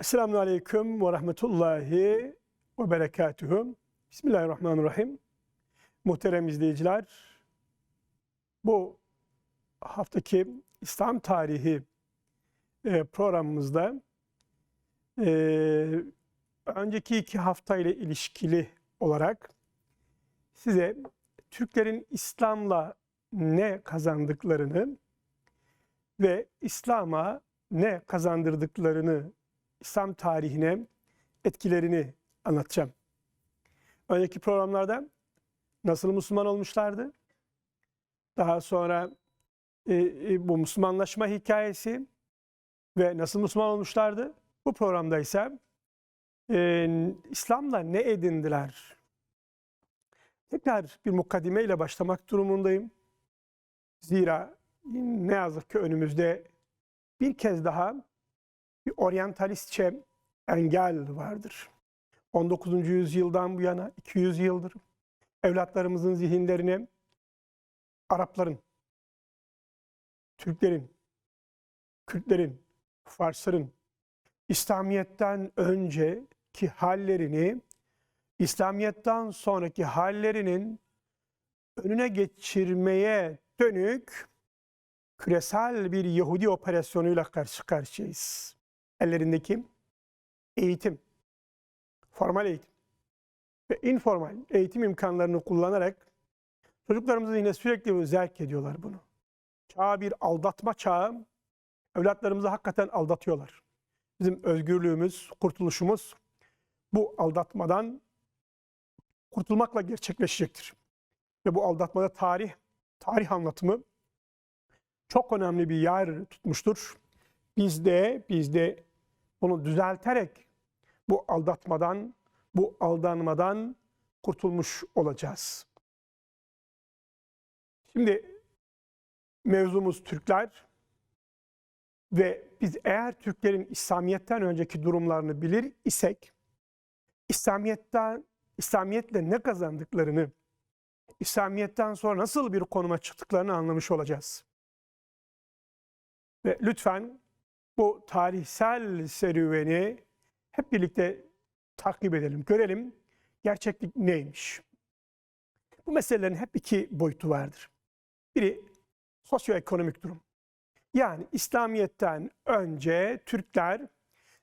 Esselamu Aleyküm ve Rahmetullahi ve Berekatühü. Bismillahirrahmanirrahim. Muhterem izleyiciler, bu haftaki İslam tarihi e, programımızda e, önceki iki hafta ile ilişkili olarak size Türklerin İslam'la ne kazandıklarını ve İslam'a ne kazandırdıklarını İslam tarihine etkilerini anlatacağım. Önceki programlarda nasıl Müslüman olmuşlardı? Daha sonra e, e, bu Müslümanlaşma hikayesi ve nasıl Müslüman olmuşlardı? Bu programda ise e, İslam'la ne edindiler? Tekrar bir mukaddime ile başlamak durumundayım. Zira ne yazık ki önümüzde bir kez daha bir oryantalistçe engel vardır. 19. yüzyıldan bu yana 200 yıldır evlatlarımızın zihinlerine Arapların, Türklerin, Kürtlerin, Farsların İslamiyet'ten önceki hallerini, İslamiyet'ten sonraki hallerinin önüne geçirmeye dönük küresel bir Yahudi operasyonuyla karşı karşıyayız. Ellerindeki eğitim, formal eğitim ve informal eğitim imkanlarını kullanarak çocuklarımızı yine sürekli zerk ediyorlar bunu. Çağ bir aldatma çağı, evlatlarımızı hakikaten aldatıyorlar. Bizim özgürlüğümüz, kurtuluşumuz bu aldatmadan kurtulmakla gerçekleşecektir. Ve bu aldatmada tarih, tarih anlatımı çok önemli bir yer tutmuştur. Biz de, biz de bunu düzelterek bu aldatmadan, bu aldanmadan kurtulmuş olacağız. Şimdi mevzumuz Türkler ve biz eğer Türklerin İslamiyet'ten önceki durumlarını bilir isek, İslamiyet'ten İslamiyetle ne kazandıklarını, İslamiyet'ten sonra nasıl bir konuma çıktıklarını anlamış olacağız. Ve lütfen bu tarihsel serüveni hep birlikte takip edelim, görelim gerçeklik neymiş. Bu meselelerin hep iki boyutu vardır. Biri sosyoekonomik durum. Yani İslamiyet'ten önce Türkler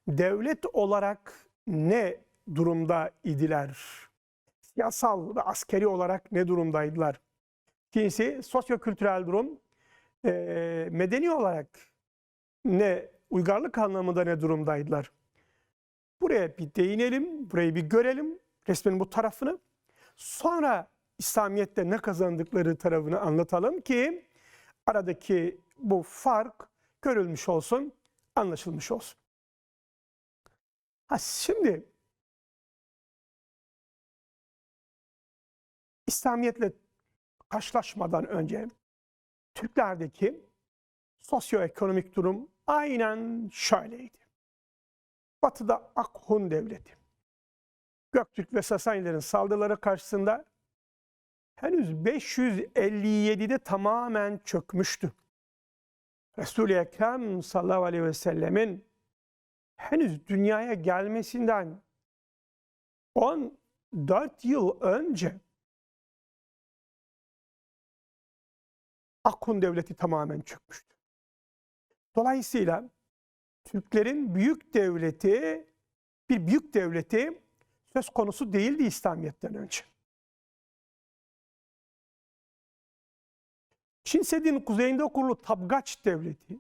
devlet olarak ne durumda idiler? Siyasal ve askeri olarak ne durumdaydılar? İkincisi sosyokültürel durum. E, medeni olarak ne uygarlık anlamında ne durumdaydılar? Buraya bir değinelim, burayı bir görelim, resmin bu tarafını. Sonra İslamiyet'te ne kazandıkları tarafını anlatalım ki aradaki bu fark görülmüş olsun, anlaşılmış olsun. Ha şimdi İslamiyet'le karşılaşmadan önce Türklerdeki sosyoekonomik durum aynen şöyleydi. Batı'da Akhun Devleti, Göktürk ve Sasanilerin saldırıları karşısında henüz 557'de tamamen çökmüştü. Resul-i Ekrem sallallahu aleyhi ve sellemin henüz dünyaya gelmesinden 14 yıl önce Akkun Devleti tamamen çökmüştü. Dolayısıyla Türklerin büyük devleti, bir büyük devleti söz konusu değildi İslamiyet'ten önce. Çin Seddi'nin kuzeyinde kurulu Tabgaç Devleti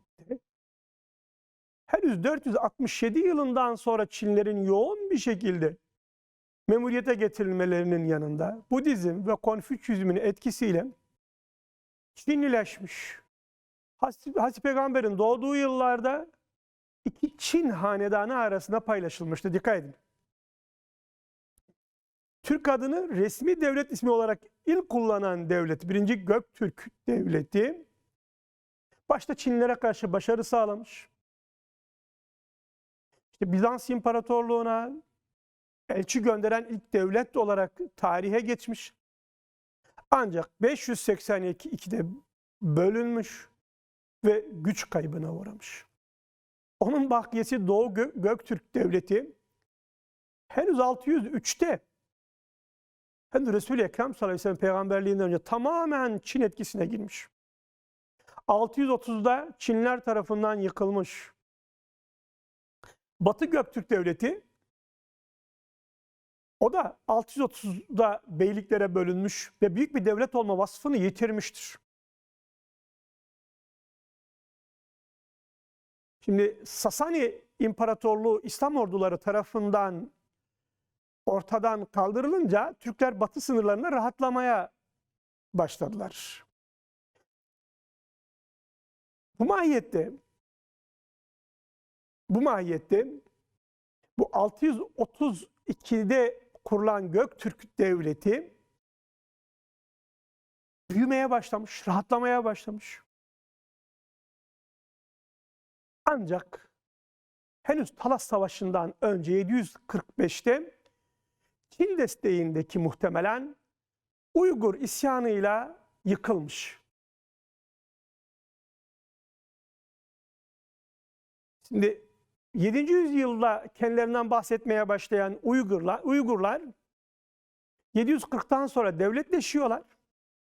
henüz 467 yılından sonra Çinlerin yoğun bir şekilde memuriyete getirilmelerinin yanında Budizm ve Konfüçyüzmün etkisiyle Çinlileşmiş. Hazreti Peygamber'in doğduğu yıllarda iki Çin hanedanı arasında paylaşılmıştı. Dikkat edin. Türk adını resmi devlet ismi olarak ilk kullanan devlet, birinci Göktürk Devleti, başta Çinlilere karşı başarı sağlamış. İşte Bizans İmparatorluğu'na elçi gönderen ilk devlet olarak tarihe geçmiş. Ancak 582'de bölünmüş ve güç kaybına uğramış. Onun bakiyesi Doğu Gö- Göktürk Devleti henüz 603'te henüz Resul-i Ekrem sallallahu aleyhi ve sellem peygamberliğinden önce tamamen Çin etkisine girmiş. 630'da Çinler tarafından yıkılmış. Batı Göktürk Devleti o da 630'da beyliklere bölünmüş ve büyük bir devlet olma vasfını yitirmiştir. Şimdi Sasani İmparatorluğu İslam orduları tarafından ortadan kaldırılınca Türkler batı sınırlarına rahatlamaya başladılar. Bu mahiyette bu mahiyette bu 632'de kurulan Göktürk Devleti büyümeye başlamış, rahatlamaya başlamış. Ancak henüz Talas Savaşı'ndan önce 745'te Çin desteğindeki muhtemelen Uygur isyanıyla yıkılmış. Şimdi 7. yüzyılda kendilerinden bahsetmeye başlayan Uygurlar, Uygurlar 740'tan sonra devletleşiyorlar.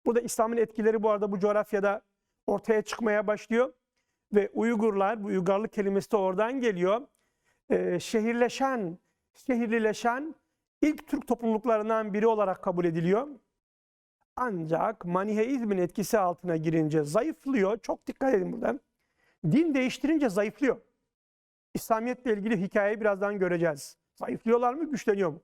Burada İslam'ın etkileri bu arada bu coğrafyada ortaya çıkmaya başlıyor. Ve Uygurlar, bu Uygarlık kelimesi de oradan geliyor. Ee, şehirleşen, şehirlileşen ilk Türk topluluklarından biri olarak kabul ediliyor. Ancak Maniheizmin etkisi altına girince zayıflıyor. Çok dikkat edin burada. Din değiştirince zayıflıyor. İslamiyetle ilgili hikayeyi birazdan göreceğiz. Zayıflıyorlar mı, güçleniyor mu?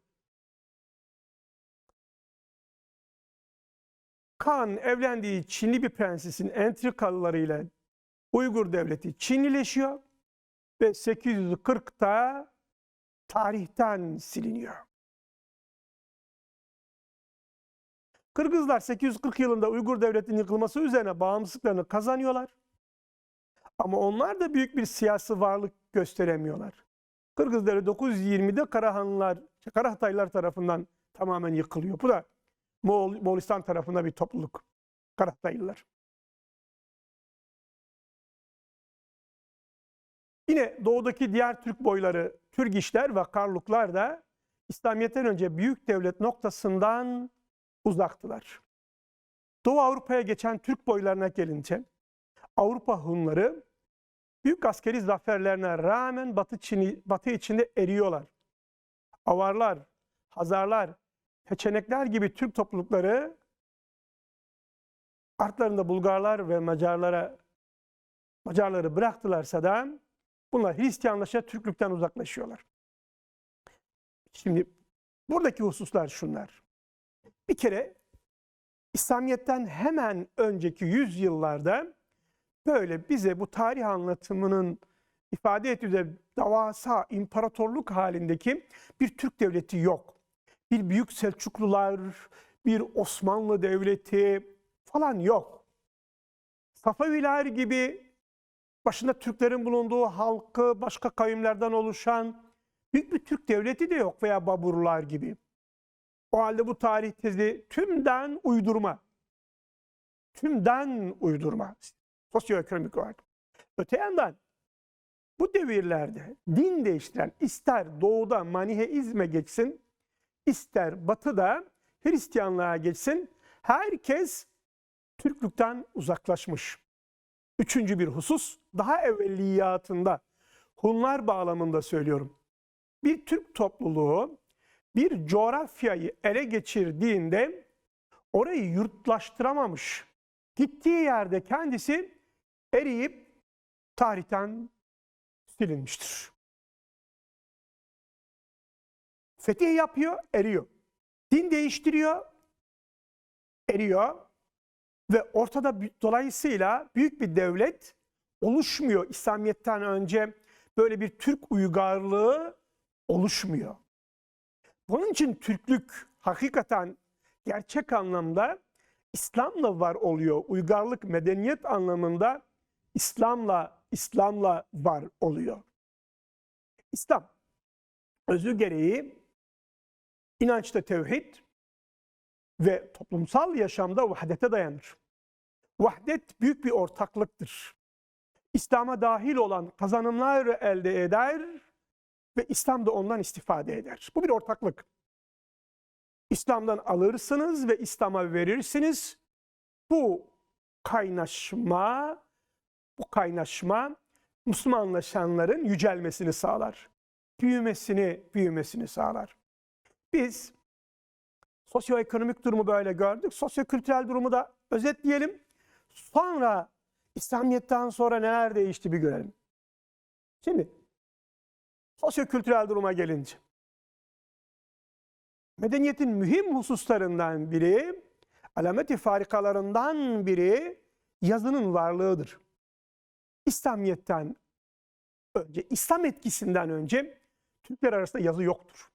Kan evlendiği Çinli bir prensesin entrikalarıyla Uygur devleti Çinlileşiyor ve 840'ta tarihten siliniyor. Kırgızlar 840 yılında Uygur devletinin yıkılması üzerine bağımsızlıklarını kazanıyorlar. Ama onlar da büyük bir siyasi varlık gösteremiyorlar. Kırgız devleti 920'de Karahanlılar, Karahataylar tarafından tamamen yıkılıyor. Bu da Moğol, Moğolistan tarafında bir topluluk. Karahataylılar. Yine doğudaki diğer Türk boyları, Türgişler ve Karluklar da İslamiyet'ten önce büyük devlet noktasından uzaktılar. Doğu Avrupa'ya geçen Türk boylarına gelince Avrupa Hunları büyük askeri zaferlerine rağmen Batı, Çin'i, Batı içinde eriyorlar. Avarlar, Hazarlar, Peçenekler gibi Türk toplulukları artlarında Bulgarlar ve Macarlara Macarları bıraktılarsa da bunlar Hristiyanlaşa Türklükten uzaklaşıyorlar. Şimdi buradaki hususlar şunlar. Bir kere İslamiyet'ten hemen önceki yüzyıllarda böyle bize bu tarih anlatımının ifade ettiği davasa imparatorluk halindeki bir Türk devleti yok. Bir büyük Selçuklular, bir Osmanlı devleti falan yok. Safaviler gibi başında Türklerin bulunduğu halkı başka kavimlerden oluşan büyük bir Türk devleti de yok veya Baburlar gibi. O halde bu tarih tezi tümden uydurma. Tümden uydurma. Sosyoekonomik olarak. Öte yandan bu devirlerde din değiştiren ister doğuda maniheizme geçsin, ister batıda Hristiyanlığa geçsin, herkes Türklükten uzaklaşmış. Üçüncü bir husus, daha evveliyatında, Hunlar bağlamında söylüyorum. Bir Türk topluluğu bir coğrafyayı ele geçirdiğinde orayı yurtlaştıramamış. Gittiği yerde kendisi eriyip tarihten silinmiştir. Fetih yapıyor, eriyor. Din değiştiriyor, eriyor. Ve ortada dolayısıyla büyük bir devlet oluşmuyor. İslamiyet'ten önce böyle bir Türk uygarlığı oluşmuyor. Bunun için Türklük hakikaten gerçek anlamda İslam'la var oluyor. Uygarlık, medeniyet anlamında İslam'la İslam'la var oluyor. İslam özü gereği inançta tevhid ve toplumsal yaşamda vahdete dayanır. Vahdet büyük bir ortaklıktır. İslam'a dahil olan kazanımlar elde eder ve İslam da ondan istifade eder. Bu bir ortaklık. İslam'dan alırsınız ve İslam'a verirsiniz. Bu kaynaşma, bu kaynaşma Müslümanlaşanların yücelmesini sağlar. Büyümesini, büyümesini sağlar. Biz sosyoekonomik durumu böyle gördük. Sosyokültürel durumu da özetleyelim. Sonra İslamiyet'ten sonra neler değişti bir görelim. Şimdi sosyokültürel duruma gelince medeniyetin mühim hususlarından biri, alameti farikalarından biri yazının varlığıdır. İslamiyet'ten önce, İslam etkisinden önce Türkler arasında yazı yoktur.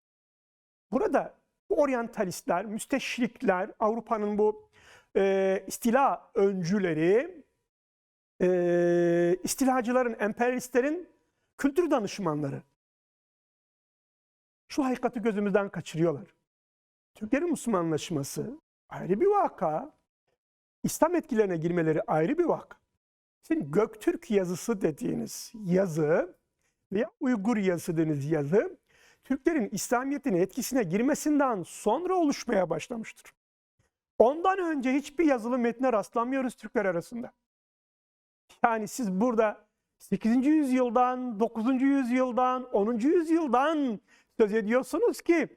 Burada bu oryantalistler, müsteşrikler, Avrupa'nın bu e, istila öncüleri, e, istilacıların, emperyalistlerin kültür danışmanları. Şu hakikati gözümüzden kaçırıyorlar. Türklerin Müslümanlaşması ayrı bir vaka. İslam etkilerine girmeleri ayrı bir vaka. Şimdi Göktürk yazısı dediğiniz yazı veya Uygur yazısı dediğiniz yazı Türklerin İslamiyet'in etkisine girmesinden sonra oluşmaya başlamıştır. Ondan önce hiçbir yazılı metne rastlamıyoruz Türkler arasında. Yani siz burada 8. yüzyıldan, 9. yüzyıldan, 10. yüzyıldan söz ediyorsunuz ki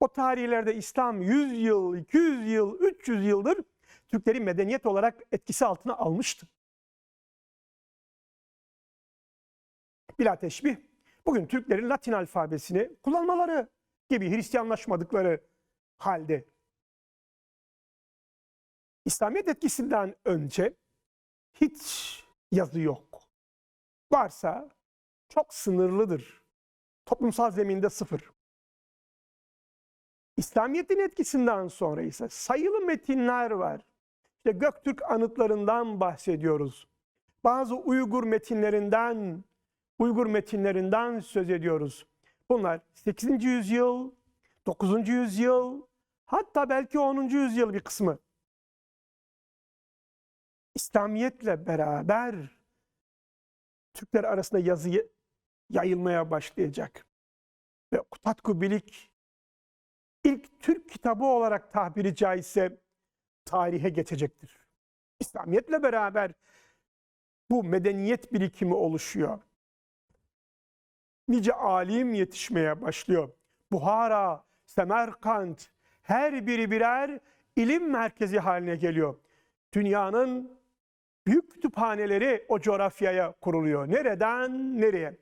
o tarihlerde İslam 100 yıl, 200 yıl, 300 yıldır Türkleri medeniyet olarak etkisi altına almıştı. Bila teşbih, bugün Türklerin Latin alfabesini kullanmaları gibi Hristiyanlaşmadıkları halde. İslamiyet etkisinden önce hiç yazı yok. Varsa çok sınırlıdır. Toplumsal zeminde sıfır. İslamiyet'in etkisinden sonra ise sayılı metinler var. İşte Göktürk anıtlarından bahsediyoruz. Bazı Uygur metinlerinden, Uygur metinlerinden söz ediyoruz. Bunlar 8. yüzyıl, 9. yüzyıl, hatta belki 10. yüzyıl bir kısmı. İslamiyetle beraber Türkler arasında yazı yayılmaya başlayacak. Ve Kutatku Bilik ilk Türk kitabı olarak tabiri caizse tarihe geçecektir. İslamiyetle beraber bu medeniyet birikimi oluşuyor. Nice alim yetişmeye başlıyor. Buhara, Semerkant her biri birer ilim merkezi haline geliyor. Dünyanın büyük kütüphaneleri o coğrafyaya kuruluyor. Nereden nereye?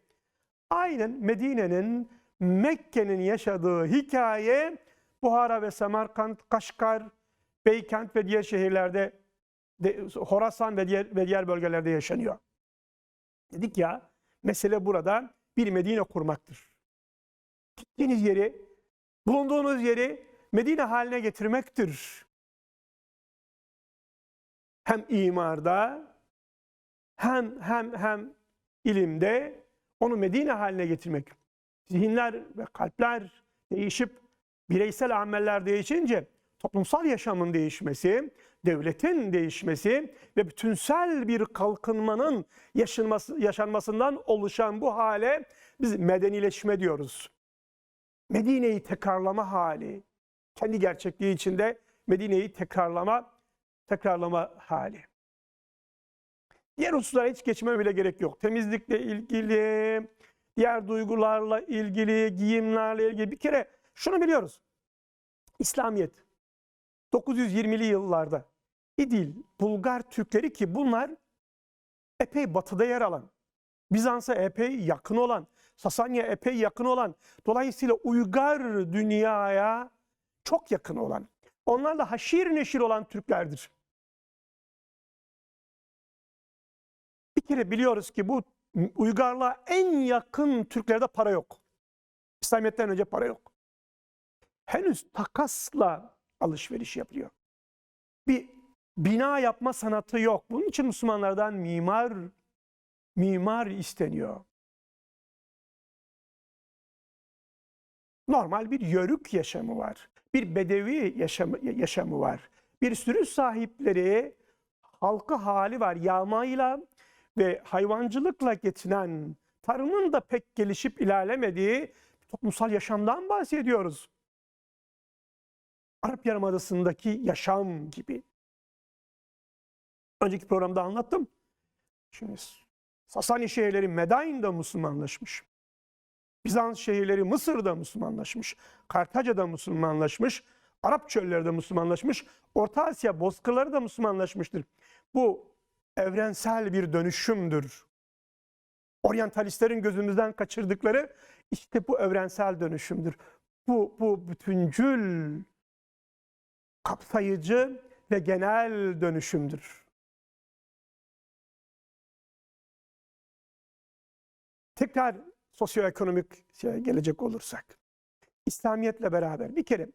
Aynen Medine'nin, Mekke'nin yaşadığı hikaye Buhara ve Semerkant, Kaşgar, Beykent ve diğer şehirlerde, de, Horasan ve diğer, ve diğer bölgelerde yaşanıyor. Dedik ya, mesele burada bir Medine kurmaktır. Gittiğiniz yeri, bulunduğunuz yeri Medine haline getirmektir. Hem imarda, hem hem hem ilimde onu Medine haline getirmek. Zihinler ve kalpler değişip bireysel ameller değişince toplumsal yaşamın değişmesi, devletin değişmesi ve bütünsel bir kalkınmanın yaşanması, yaşanmasından oluşan bu hale biz medenileşme diyoruz. Medine'yi tekrarlama hali, kendi gerçekliği içinde Medine'yi tekrarlama, tekrarlama hali. Diğer hususlara hiç geçmeme bile gerek yok. Temizlikle ilgili, diğer duygularla ilgili, giyimlerle ilgili bir kere şunu biliyoruz. İslamiyet 920'li yıllarda İdil, Bulgar Türkleri ki bunlar epey batıda yer alan, Bizans'a epey yakın olan, Sasanya epey yakın olan, dolayısıyla uygar dünyaya çok yakın olan, onlarla haşir neşir olan Türklerdir. Bir kere biliyoruz ki bu uygarlığa en yakın Türklerde para yok. İslamiyet'ten önce para yok. Henüz takasla alışveriş yapılıyor. Bir bina yapma sanatı yok. Bunun için Müslümanlardan mimar mimar isteniyor. Normal bir yörük yaşamı var. Bir bedevi yaşamı, yaşamı var. Bir sürü sahipleri halkı hali var. Yağmayla ve hayvancılıkla geçinen, tarımın da pek gelişip ilerlemediği toplumsal yaşamdan bahsediyoruz. Arap Yarımadası'ndaki yaşam gibi. Önceki programda anlattım. Şimdi Sasani şehirleri Medain'de Müslümanlaşmış. Bizans şehirleri Mısır'da Müslümanlaşmış. Kartaca'da Müslümanlaşmış. Arap çölleri de Müslümanlaşmış. Orta Asya bozkırları da Müslümanlaşmıştır. Bu evrensel bir dönüşümdür. Oryantalistlerin gözümüzden kaçırdıkları işte bu evrensel dönüşümdür. Bu, bu bütüncül, kapsayıcı ve genel dönüşümdür. Tekrar sosyoekonomik şeye gelecek olursak. İslamiyetle beraber bir kere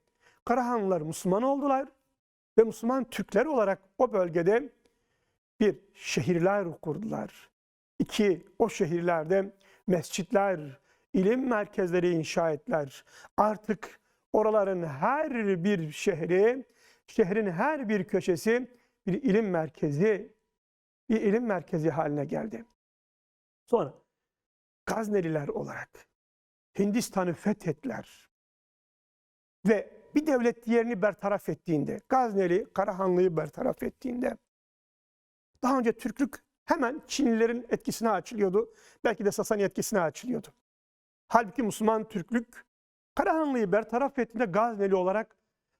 Karahanlılar Müslüman oldular ve Müslüman Türkler olarak o bölgede bir şehirler kurdular. İki, o şehirlerde mescitler, ilim merkezleri inşa ettiler. Artık oraların her bir şehri, şehrin her bir köşesi bir ilim merkezi, bir ilim merkezi haline geldi. Sonra Gazneliler olarak Hindistan'ı fethettiler. Ve bir devlet diğerini bertaraf ettiğinde, Gazneli Karahanlı'yı bertaraf ettiğinde, daha önce Türklük hemen Çinlilerin etkisine açılıyordu. Belki de Sasani etkisine açılıyordu. Halbuki Müslüman Türklük Karahanlı'yı bertaraf ettiğinde Gazneli olarak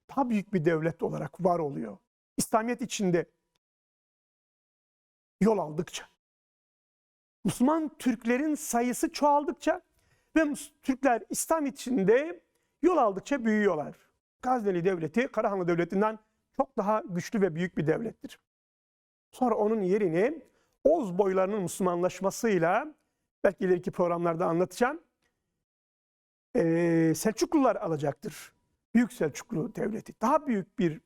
daha büyük bir devlet olarak var oluyor. İslamiyet içinde yol aldıkça. Müslüman Türklerin sayısı çoğaldıkça ve Türkler İslam içinde yol aldıkça büyüyorlar. Gazneli Devleti Karahanlı Devleti'nden çok daha güçlü ve büyük bir devlettir. Sonra onun yerini Oğuz boylarının Müslümanlaşmasıyla belki ileriki programlarda anlatacağım. Ee, Selçuklular alacaktır. Büyük Selçuklu Devleti. Daha büyük bir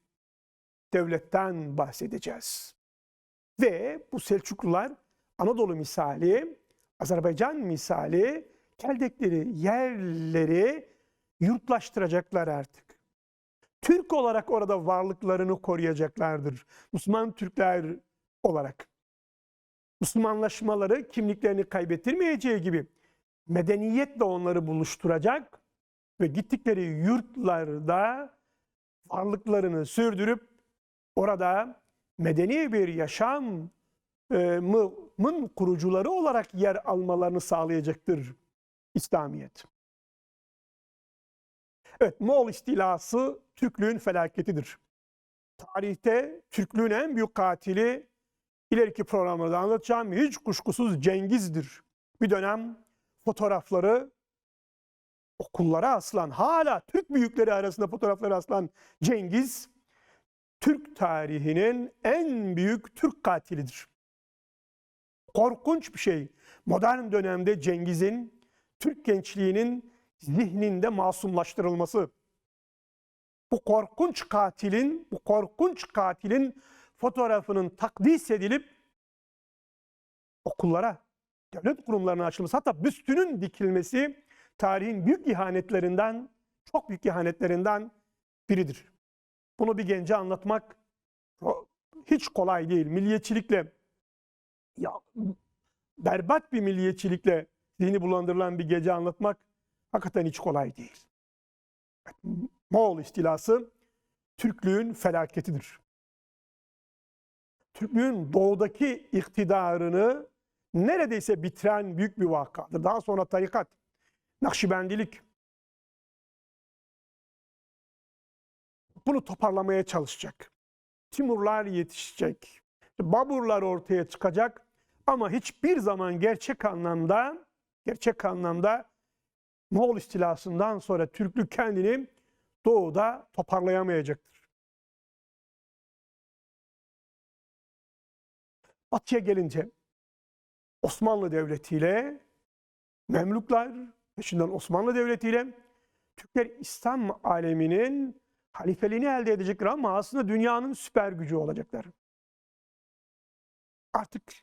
devletten bahsedeceğiz. Ve bu Selçuklular Anadolu misali, Azerbaycan misali geldikleri yerleri yurtlaştıracaklar artık. Türk olarak orada varlıklarını koruyacaklardır. Müslüman Türkler olarak. Müslümanlaşmaları kimliklerini kaybettirmeyeceği gibi medeniyetle onları buluşturacak ve gittikleri yurtlarda varlıklarını sürdürüp orada medeni bir yaşam mın kurucuları olarak yer almalarını sağlayacaktır İslamiyet. Evet, Moğol istilası Türklüğün felaketidir. Tarihte Türklüğün en büyük katili ileriki programlarda anlatacağım hiç kuşkusuz Cengiz'dir. Bir dönem fotoğrafları okullara aslan, hala Türk büyükleri arasında fotoğrafları aslan Cengiz, Türk tarihinin en büyük Türk katilidir. Korkunç bir şey. Modern dönemde Cengiz'in Türk gençliğinin zihninde masumlaştırılması. Bu korkunç katilin, bu korkunç katilin fotoğrafının takdis edilip okullara, devlet kurumlarına açılması, hatta büstünün dikilmesi tarihin büyük ihanetlerinden, çok büyük ihanetlerinden biridir. Bunu bir gence anlatmak hiç kolay değil. Milliyetçilikle ya berbat bir milliyetçilikle zihni bulandırılan bir gece anlatmak hakikaten hiç kolay değil. Moğol istilası Türklüğün felaketidir. Türklüğün doğudaki iktidarını neredeyse bitiren büyük bir vakadır. Daha sonra tarikat, Nakşibendilik bunu toparlamaya çalışacak. Timurlar yetişecek. Baburlar ortaya çıkacak ama hiçbir zaman gerçek anlamda gerçek anlamda Moğol istilasından sonra Türklük kendini doğuda toparlayamayacaktır. Batı'ya gelince Osmanlı Devleti ile Memluklar, peşinden Osmanlı Devleti ile Türkler İslam aleminin halifeliğini elde edecekler ama aslında dünyanın süper gücü olacaklar. Artık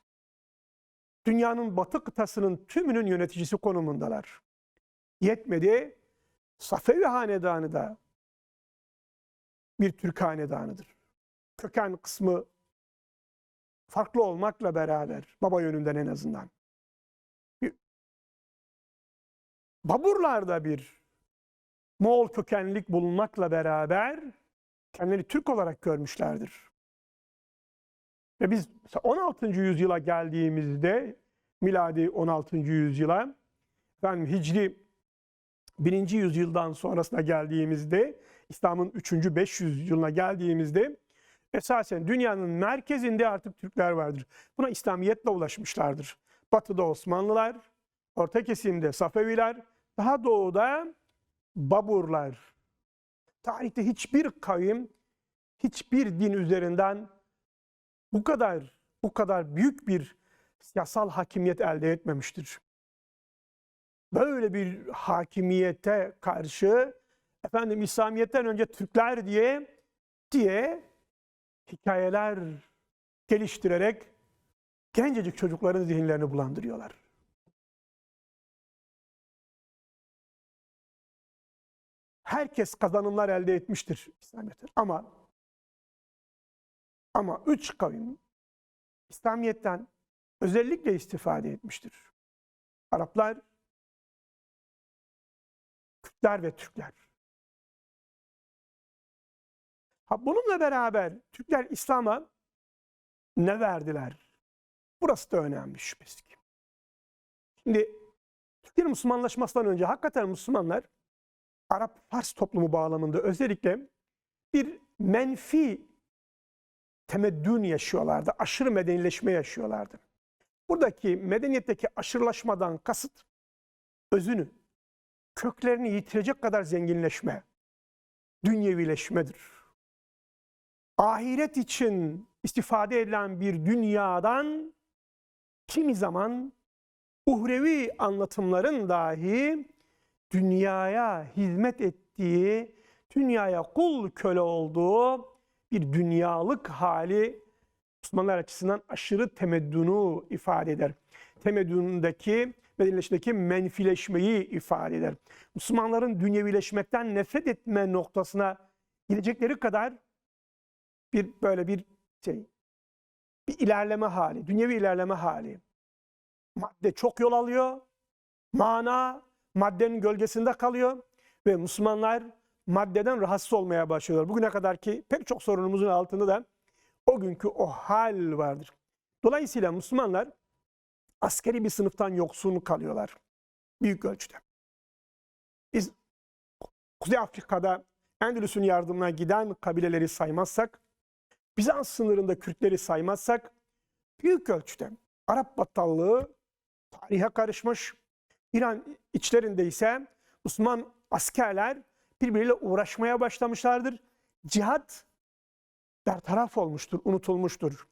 dünyanın batı kıtasının tümünün yöneticisi konumundalar. Yetmedi, Safevi Hanedanı da bir Türk hanedanıdır. Köken kısmı farklı olmakla beraber baba yönünden en azından. Baburlarda bir Moğol kökenlilik bulunmakla beraber kendileri Türk olarak görmüşlerdir. Ve biz mesela 16. yüzyıla geldiğimizde miladi 16. yüzyıla ben Hicri 1. yüzyıldan sonrasına geldiğimizde İslam'ın 3. 500 yılına geldiğimizde esasen dünyanın merkezinde artık Türkler vardır. Buna İslamiyetle ulaşmışlardır. Batı'da Osmanlılar, orta kesimde Safeviler, daha doğuda Baburlar. Tarihte hiçbir kavim, hiçbir din üzerinden bu kadar bu kadar büyük bir siyasal hakimiyet elde etmemiştir. Böyle bir hakimiyete karşı efendim İslamiyet'ten önce Türkler diye diye hikayeler geliştirerek gencecik çocukların zihinlerini bulandırıyorlar. Herkes kazanımlar elde etmiştir İslamiyet'ten ama ama üç kavim İslamiyet'ten özellikle istifade etmiştir. Araplar, Kürtler ve Türkler. Ha, bununla beraber Türkler İslam'a ne verdiler? Burası da önemli şüphesiz ki. Şimdi Türklerin Müslümanlaşmasından önce hakikaten Müslümanlar Arap-Fars toplumu bağlamında özellikle bir menfi temeddün yaşıyorlardı. Aşırı medenileşme yaşıyorlardı. Buradaki medeniyetteki aşırılaşmadan kasıt özünü, köklerini yitirecek kadar zenginleşme, dünyevileşmedir. Ahiret için istifade edilen bir dünyadan kimi zaman uhrevi anlatımların dahi dünyaya hizmet ettiği, dünyaya kul köle olduğu bir dünyalık hali Müslümanlar açısından aşırı temeddünü ifade eder. Temeddündeki, medenileşmedeki menfileşmeyi ifade eder. Müslümanların dünyevileşmekten nefret etme noktasına gidecekleri kadar bir böyle bir şey, bir ilerleme hali, dünyevi ilerleme hali. Madde çok yol alıyor, mana maddenin gölgesinde kalıyor ve Müslümanlar maddeden rahatsız olmaya başlıyorlar. Bugüne kadar ki pek çok sorunumuzun altında da o günkü o hal vardır. Dolayısıyla Müslümanlar askeri bir sınıftan yoksun kalıyorlar. Büyük ölçüde. Biz Kuzey Afrika'da Endülüs'ün yardımına giden kabileleri saymazsak, Bizans sınırında Kürtleri saymazsak, büyük ölçüde Arap battallığı tarihe karışmış. İran içlerinde ise Müslüman askerler birbiriyle uğraşmaya başlamışlardır. Cihat bertaraf olmuştur, unutulmuştur.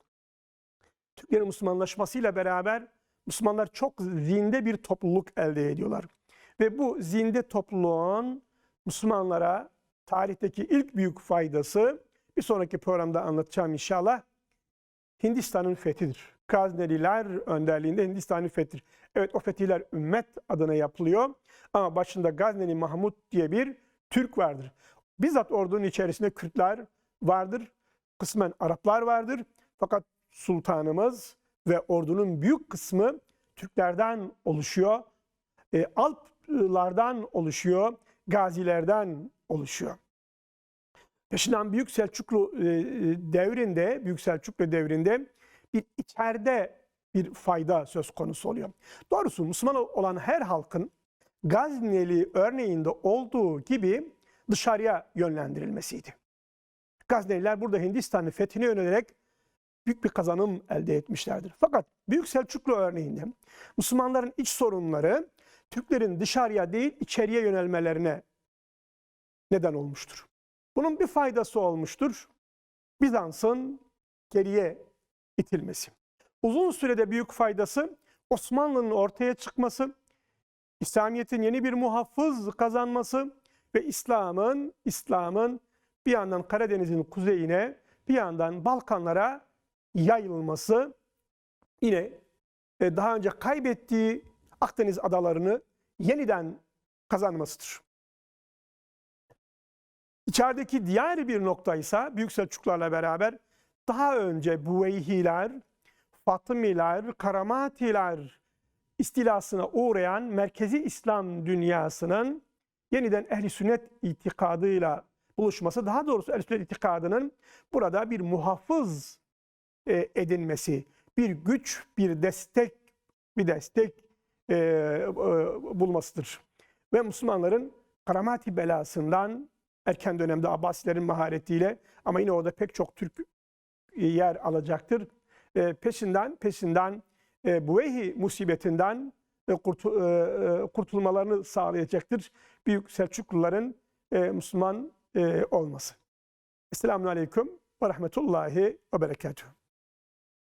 Türklerin Müslümanlaşmasıyla beraber Müslümanlar çok zinde bir topluluk elde ediyorlar. Ve bu zinde topluluğun Müslümanlara tarihteki ilk büyük faydası bir sonraki programda anlatacağım inşallah Hindistan'ın fethidir. Gazneliler önderliğinde Hindistan'ın fethidir. Evet o fetihler ümmet adına yapılıyor ama başında Gazneli Mahmut diye bir Türk vardır. Bizzat ordunun içerisinde Kürtler vardır, kısmen Araplar vardır. Fakat sultanımız ve ordunun büyük kısmı Türklerden oluşuyor. E, Alplardan oluşuyor, gazilerden oluşuyor. Peşinden Büyük Selçuklu e, devrinde, Büyük Selçuklu devrinde bir içeride bir fayda söz konusu oluyor. Doğrusu Müslüman olan her halkın Gazneli örneğinde olduğu gibi dışarıya yönlendirilmesiydi. Gazneliler burada Hindistan'ın fethine yönelerek büyük bir kazanım elde etmişlerdir. Fakat Büyük Selçuklu örneğinde Müslümanların iç sorunları Türklerin dışarıya değil içeriye yönelmelerine neden olmuştur. Bunun bir faydası olmuştur. Bizans'ın geriye itilmesi. Uzun sürede büyük faydası Osmanlı'nın ortaya çıkması, İslamiyet'in yeni bir muhafız kazanması ve İslam'ın İslam'ın bir yandan Karadeniz'in kuzeyine, bir yandan Balkanlara yayılması yine e, daha önce kaybettiği Akdeniz adalarını yeniden kazanmasıdır. İçerideki diğer bir nokta ise Büyük Selçuklarla beraber daha önce Buveyhiler Fatımiler, Karamatiler istilasına uğrayan merkezi İslam dünyasının yeniden ehli sünnet itikadıyla buluşması, daha doğrusu ehli sünnet itikadının burada bir muhafız e, edinmesi, bir güç, bir destek, bir destek e, e, bulmasıdır. Ve Müslümanların Karamati belasından erken dönemde Abbasilerin maharetiyle ama yine orada pek çok Türk yer alacaktır. Peşinden peşinden e, Buveyhi musibetinden e, kurtu- e, e, kurtulmalarını sağlayacaktır. Büyük Selçukluların e, Müslüman e, olması. Esselamun Aleyküm ve Rahmetullahi ve Berekatuhu.